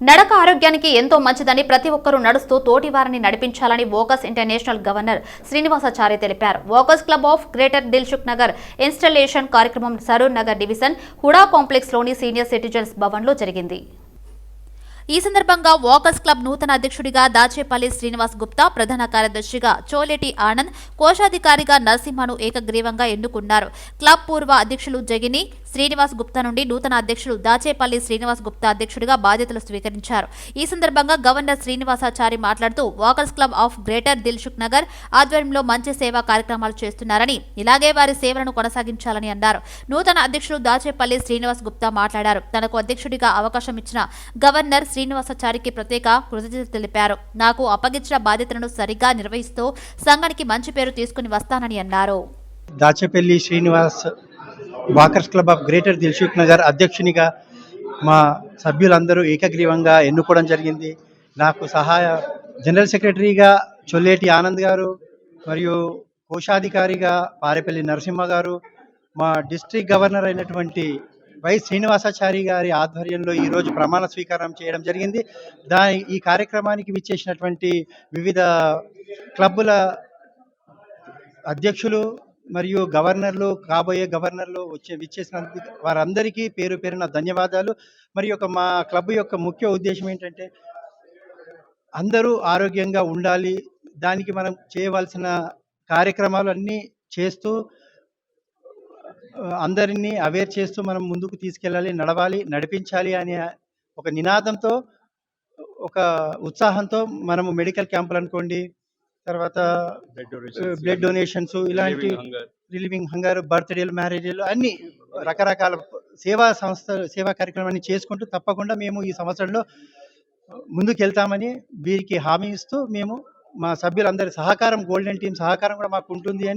నడక ఆరోగ్యానికి ఎంతో మంచిదని ప్రతి ఒక్కరూ నడుస్తూ తోటి వారిని నడిపించాలని వోకస్ ఇంటర్నేషనల్ గవర్నర్ శ్రీనివాసాచారి తెలిపారు. Walkers club of greater Dilsukhnagar installation కార్యక్రమం సరూర్ నగర్ డివిజన్ హుడా కాంప్లెక్స్లోని సీనియర్ సిటిజన్స్ భవన్లో జరిగింది. ఈ సందర్భంగా వాకర్స్ క్లబ్ నూతన అధ్యక్షుడిగా దాచేపల్లి శ్రీనివాస్ గుప్తా ప్రధాన కార్యదర్శిగా చోలేటి ఆనంద్ కోశాధికారిగా నరసింహను ఏకగ్రీవంగా ఎన్నుకున్నారు. క్లబ్ పూర్వ అధ్యక్షులు జగిని శ్రీనివాస్ గుప్తా నుండి నూతన అధ్యక్షులు దాచేపల్లి శ్రీనివాస్ గుప్తా అధ్యక్షుడిగా బాధ్యతలు స్వీకరించారు. ఈ సందర్భంగా గవర్నర్ శ్రీనివాసాచారి మాట్లాడుతూ walkers club of greater Dilsukhnagar ఆధ్వర్యంలో మంచి సేవా కార్యక్రమాలు చేస్తున్నారని ఇలాగే వారి సేవలను కొనసాగించాలని అన్నారు. నూతన అధ్యక్షులు దాచేపల్లి శ్రీనివాస్ గుప్తా మాట్లాడారు. తనకు అధ్యక్షుడిగా అవకాశం ఇచ్చిన గవర్నర్ శ్రీనివాసాచారికి ప్రత్యేక కృతజ్ఞతలు తెలిపారు. నాకు అప్పగించిన బాధ్యతలను సరిగ్గా నిర్వహిస్తూ సంఘానికి మంచి పేరు తీసుకుని వస్తానని అన్నారు. Dachepalli Srinivas walkers club of greater Dilsukhnagar అధ్యక్షునిగా మా సభ్యులందరూ ఏకగ్రీవంగా ఎన్నుకోవడం జరిగింది. నాకు సహాయ జనరల్ సెక్రటరీగా చొల్లేటి ఆనంద్ గారు మరియు కోశాధికారిగా పారేపల్లి నరసింహ గారు మా డిస్ట్రిక్ట్ గవర్నర్ అయినటువంటి వై శ్రీనివాసాచారి గారి ఆధ్వర్యంలో ఈరోజు ప్రమాణ స్వీకారం చేయడం జరిగింది. దాని ఈ కార్యక్రమానికి విచ్చేసినటువంటి వివిధ క్లబ్బుల అధ్యక్షులు మరియు గవర్నర్లు కాబోయే గవర్నర్లు వచ్చే విచ్చేసిన వారందరికీ పేరు పేరున ధన్యవాదాలు. మరి ఒక మా క్లబ్ యొక్క ముఖ్య ఉద్దేశం ఏంటంటే అందరూ ఆరోగ్యంగా ఉండాలి. దానికి మనం చేయవలసిన కార్యక్రమాలు అన్నీ చేస్తూ అందరినీ అవేర్ చేస్తూ మనం ముందుకు తీసుకెళ్ళాలి నడవాలి నడిపించాలి అనే ఒక నినాదంతో ఒక ఉత్సాహంతో మనము మెడికల్ క్యాంపులు అనుకోండి తర్వాత బ్లడ్ డొనేషన్స్ ఇలాంటి రిలీవింగ్ హంగర్ బర్త్డేలు మ్యారేజీలు అన్ని రకరకాల సేవా సంస్థ సేవా కార్యక్రమాన్ని చేసుకుంటూ తప్పకుండా మేము ఈ సంవత్సరంలో ముందుకు వెళ్తామని వీరికి హామీ ఇస్తూ మేము మా సభ్యులందరి సహకారం గోల్డెన్ టీం సహకారం కూడా మాకు ఉంటుంది అని